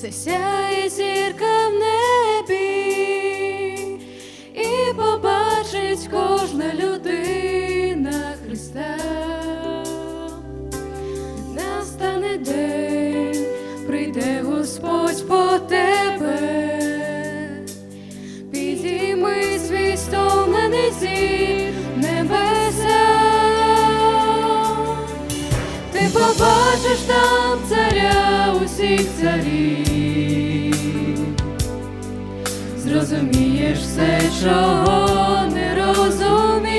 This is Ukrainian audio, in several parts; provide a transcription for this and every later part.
засяє зірка в небі, і побачить кожна людина Христа. Настане день, прийде Господь по тебе, підійми свій стомлений зір в небеса. Ти побачиш там царя усіх царів, зрозумієш все, чого не розумів.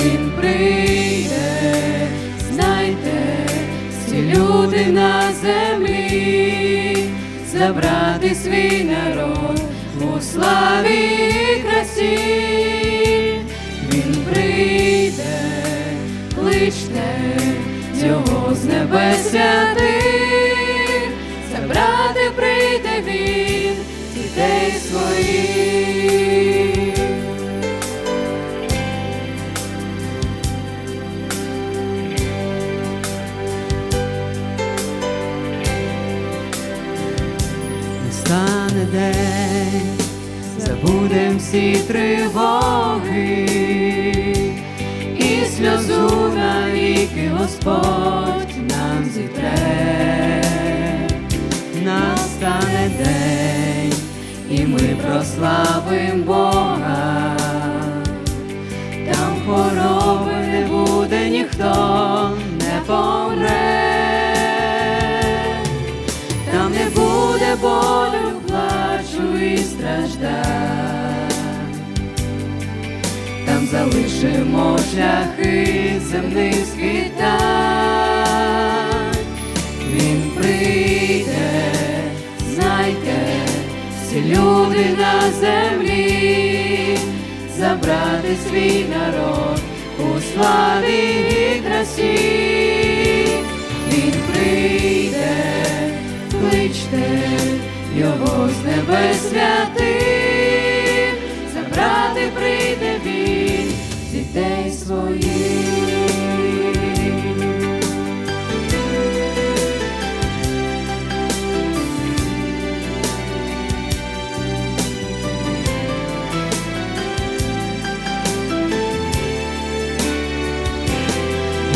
Він прийде, знайте, всі люди на землі, забрати свій народ у славі і красі. Він прийде, кличте його з небес святих, забрати прийде він дітей своїх. Настане день, забудем всі тривоги сльозу навіки Господь нам зітре. Настане день, і ми прославим Бога, там хвороби не буде, ніхто залишимо шляхи земних скитань. Він прийде, знайте, всі люди на землі, забрати свій народ у славі і красі. Він прийде, кличте його з небес святих, забрати прийде він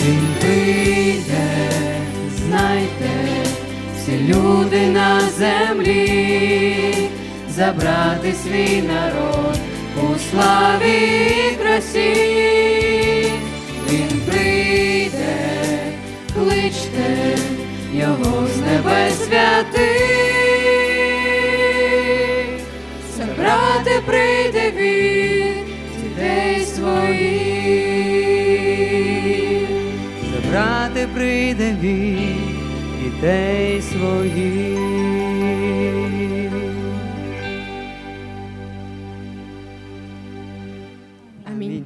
Він прийде, знайте, всі люди на землі, забрати свій народ у славі і красі. Він прийде, кличте його з небес святих, забрати прийде він прийде він дітей своїх. Амінь.